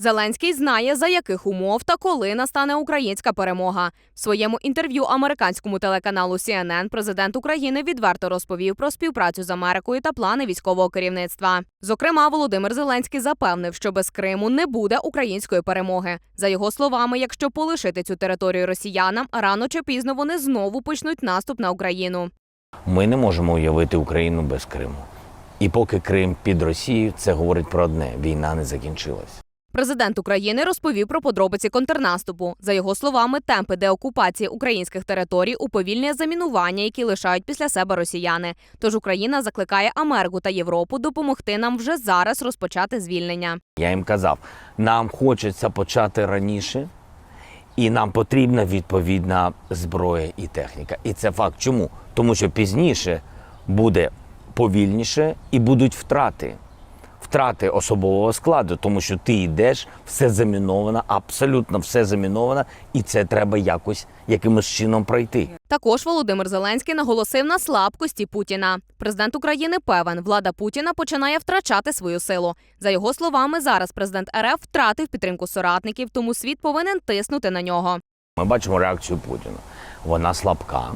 Зеленський знає, за яких умов та коли настане українська перемога. В своєму інтерв'ю американському телеканалу CNN президент України відверто розповів про співпрацю з Америкою та плани військового керівництва. Зокрема, Володимир Зеленський запевнив, що без Криму не буде української перемоги. За його словами, якщо полишити цю територію росіянам, рано чи пізно вони знову почнуть наступ на Україну. Ми не можемо уявити Україну без Криму. І поки Крим під Росією, це говорить про одне: війна не закінчилась. Президент України розповів про подробиці контрнаступу. За його словами, темпи деокупації українських територій уповільнює замінування, які лишають після себе росіяни. Тож Україна закликає Америку та Європу допомогти нам вже зараз розпочати звільнення. Я їм казав, нам хочеться почати раніше, і нам потрібна відповідна зброя і техніка. І це факт. Чому? Тому що пізніше буде повільніше і будуть втрати. Втрати особового складу, тому що ти йдеш, все заміновано, абсолютно все заміновано, і це треба якось якимось чином пройти. Також Володимир Зеленський наголосив на слабкості Путіна. Президент України певен, влада Путіна починає втрачати свою силу. За його словами, зараз президент РФ втратив підтримку соратників, тому світ повинен тиснути на нього. Ми бачимо реакцію Путіна. Вона слабка.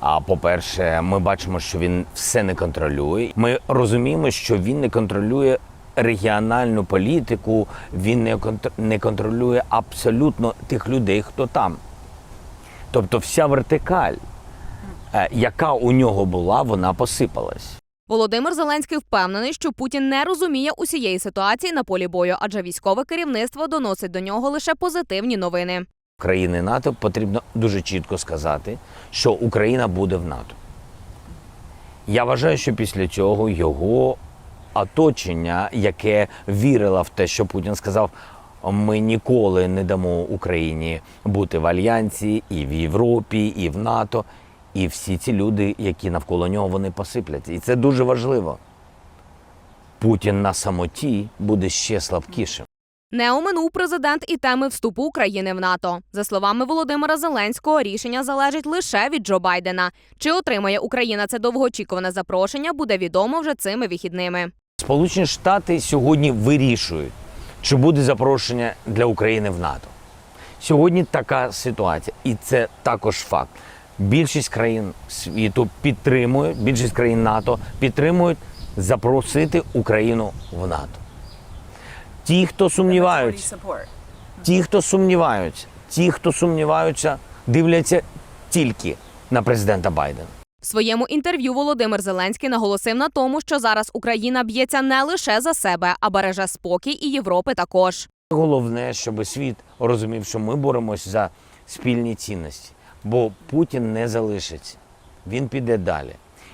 А по-перше, ми бачимо, що він все не контролює. Ми розуміємо, що він не контролює регіональну політику, він не не контролює абсолютно тих людей, хто там. Тобто, вся вертикаль, е, яка у нього була, вона посипалась. Володимир Зеленський впевнений, що Путін не розуміє усієї ситуації на полі бою, адже військове керівництво доносить до нього лише позитивні новини. Країни НАТО потрібно дуже чітко сказати, що Україна буде в НАТО. Я вважаю, що після цього його оточення, яке вірило в те, що Путін сказав, ми ніколи не дамо Україні бути в альянсі і в Європі, і в НАТО. І всі ці люди, які навколо нього, вони посипляться. І це дуже важливо. Путін на самоті буде ще слабкішим. Не оминув президент і теми вступу України в НАТО. За словами Володимира Зеленського, рішення залежить лише від Джо Байдена. Чи отримає Україна це довгоочікуване запрошення, буде відомо вже цими вихідними. Сполучені Штати сьогодні вирішують, чи буде запрошення для України в НАТО. Сьогодні така ситуація, і це також факт. Більшість країн світу підтримує, більшість країн НАТО підтримують запросити Україну в НАТО. Ті, хто сумніваються, ті, хто сумніваються, ті, хто сумніваються, дивляться тільки на президента Байдена. В своєму інтерв'ю Володимир Зеленський наголосив на тому, що зараз Україна б'ється не лише за себе, а береже спокій і Європи також. Головне, щоб світ розумів, що ми боремось за спільні цінності, бо Путін не залишиться, він піде далі.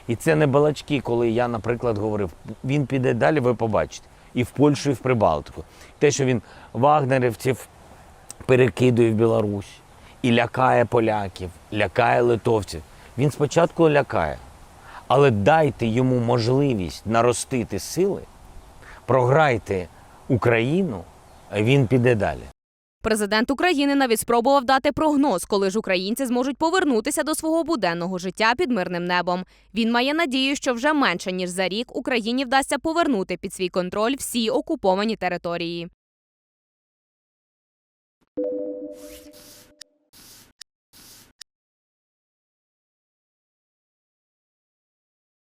І це не балачки, коли я, наприклад, говорив, він піде далі, ви побачите. І в Польщу, і в Прибалтику. Те, що він вагнерівців перекидує в Білорусь і лякає поляків, лякає литовців. Він спочатку лякає, але дайте йому можливість наростити сили, програйте Україну, він піде далі. Президент України навіть спробував дати прогноз, коли ж українці зможуть повернутися до свого буденного життя під мирним небом. Він має надію, що вже менше ніж за рік Україні вдасться повернути під свій контроль всі окуповані території.